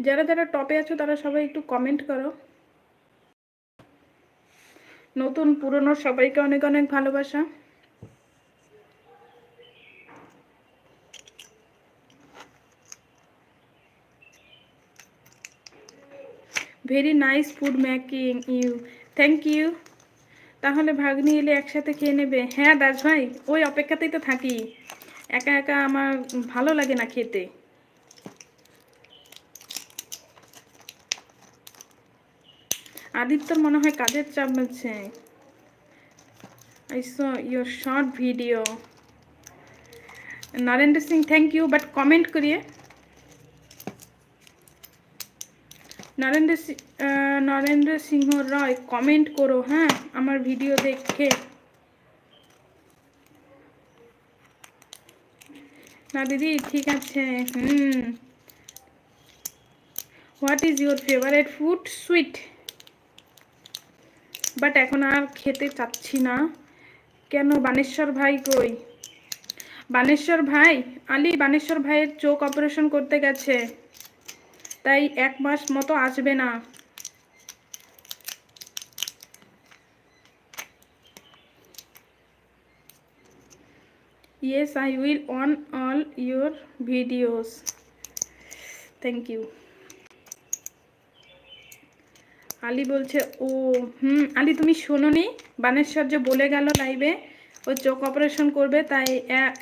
যারা যারা টপে আছো, তারা সবাই একটু কমেন্ট করো। নতুন, পুরনো সবাইকে অনেক অনেক ভালোবাসা। Very nice food making you thank you তাহলে ভাগ্নি এলে একসাথে খেয়ে নেবে। হ্যাঁ দাস ভাই, ওই অপেক্ষাতেই তো থাকি। একা একা আমার ভালো লাগে না খেতে। আদিত্যর মনে হয় কাজের চাপ আছে I saw your short video Narendra Singh thank you but comment করিয়ে। নরেন্দ্র সি- নরেন্দ্র সিংহ রয় কমেন্ট করো হ্যাঁ আমার ভিডিও দেখে। না দিদি, ঠিক আছে, হুম। What is your favourite food sweet but এখন আর খেতে চাচ্ছি না। কেন বানেশ্বর ভাই কই? বানেশ্বর ভাই? আলি, বানেশ্বর ভাইয়ের চোখ অপারেশন করতে গেছে। তাই এক মাস মতো আসবে না। Yes I will on all your videos thank you Ali বলছে, ও, হুম, আলি তুমি শোনোনি? বানেশ্বর যে বলে গেল লাইভে ও চোখ অপারেশন করবে, তাই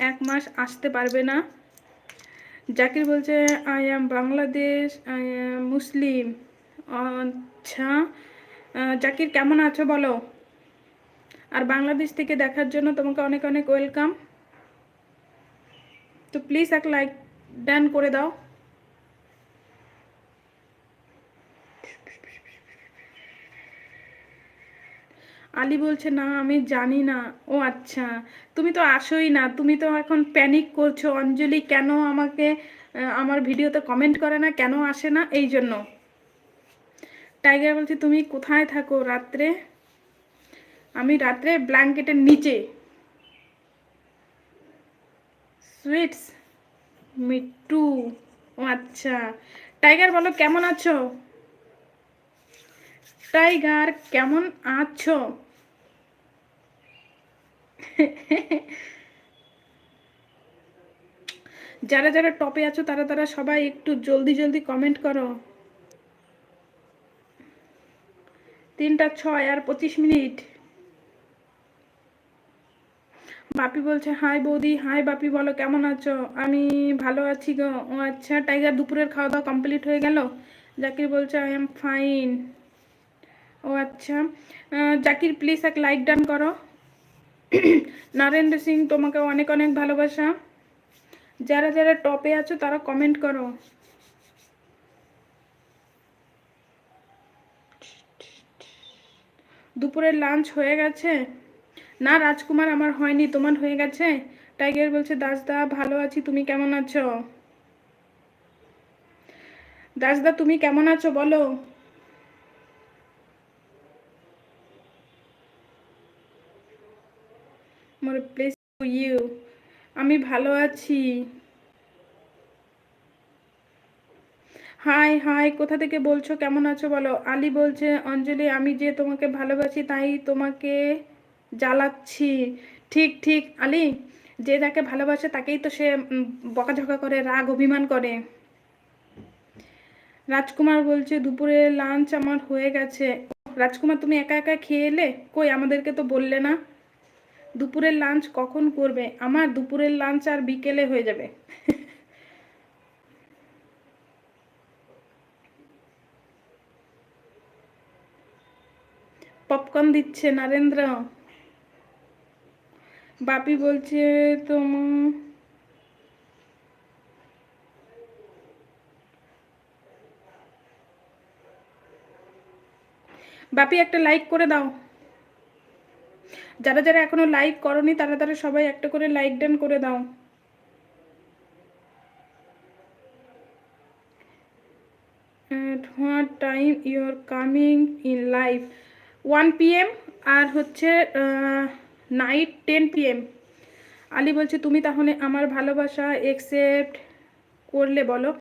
এক মাস আসতে পারবে না। জাকির বলছে I am Bangladesh I am Muslim আচ্ছা জাকির কেমন আছো বলো? আর বাংলাদেশ থেকে দেখার জন্য তোমাকে অনেক অনেক ওয়েলকাম তো প্লিজ এক লাইক ডান করে দাও। আলী বলছে, না, আমি জানি না। ও আচ্ছা তুমি তো আসোই না, তুমি তো এখন প্যানিক করছ। অঞ্জলি, কেন আমাকে আমার ভিডিওতে কমেন্ট করে না? কেন আসে না? এই জন্য। টাইগার বলছে, তুমি কোথায় থাকো রাত্রে? আমি রাত্রে ব্ল্যাঙ্কেটের নিচে। সুইটস মিট্টু ও আচ্ছা। টাইগার, বলো, কেমন আছো? টাইগার, কেমন আছো? যারা যারা টপে আছো, তারা তারা সবাই একটু জলদি জলদি কমেন্ট করো। তিনটা ছয় আর পঁচিশ মিনিট। বাপি বলছে, হাই বৌদি, হাই বাপি, বলো কেমন আছো? আমি ভালো আছি গো। ও আচ্ছা টাইগার দুপুরের খাওয়া দাওয়া কমপ্লিট হয়ে গেল? জাকির বলছে, আই এম ফাইন। ও আচ্ছা। জাকির প্লিজ এক লাইক ডান করো। নরেন্দ্র সিং, তোমাকে অনেক অনেক ভালোবাসা। যারা যারা টপে আছো, তারা কমেন্ট করো। দুপুরের লাঞ্চ হয়ে গেছে। না, রাজকুমার আমার হয়নি, তোমার হয়ে গেছে? টাইগার বলছে দাসদা ভালো আছি, তুমি কেমন আছো? দাসদা তুমি কেমন আছো বলো? মোর প্লেস টু ইউ আমি ভালো আছি। হাই হাই কোথা থেকে বলছো? কেমন আছো বলো? আলী বলছে, অঞ্জলি, আমি যে তোমাকে ভালোবাসি তাই তোমাকে জ্বালাচ্ছি। ঠিক ঠিক, আলী, যে যাকে ভালোবাসে তাকেই তো সে বকাঝকা করে, রাগ, অভিমান করে। রাজকুমার বলছে, দুপুরে লাঞ্চ আমার হয়ে গেছে। রাজকুমার, তুমি একা একা খেয়ে এলে? কই, আমাদেরকে তো বললে না। দুপুরের লাঞ্চ কখন করবে? আমার দুপুরের লাঞ্চ আর বিকেলে হয়ে যাবে। পপকর্ন দিচ্ছে নরেন্দ্র। বাপি বলছে তোম বাপি একটা লাইক করে দাও। যারা যারা এখনও লাইক করনি, তারা তারা সবাই একটা করে লাইক ডান করে দাও। What time you are coming in live one PM আর হচ্ছে নাইট টেন পিএম আলী বলছে, তুমি তাহলে আমার ভালোবাসা একসেপ্ট করলে বলো।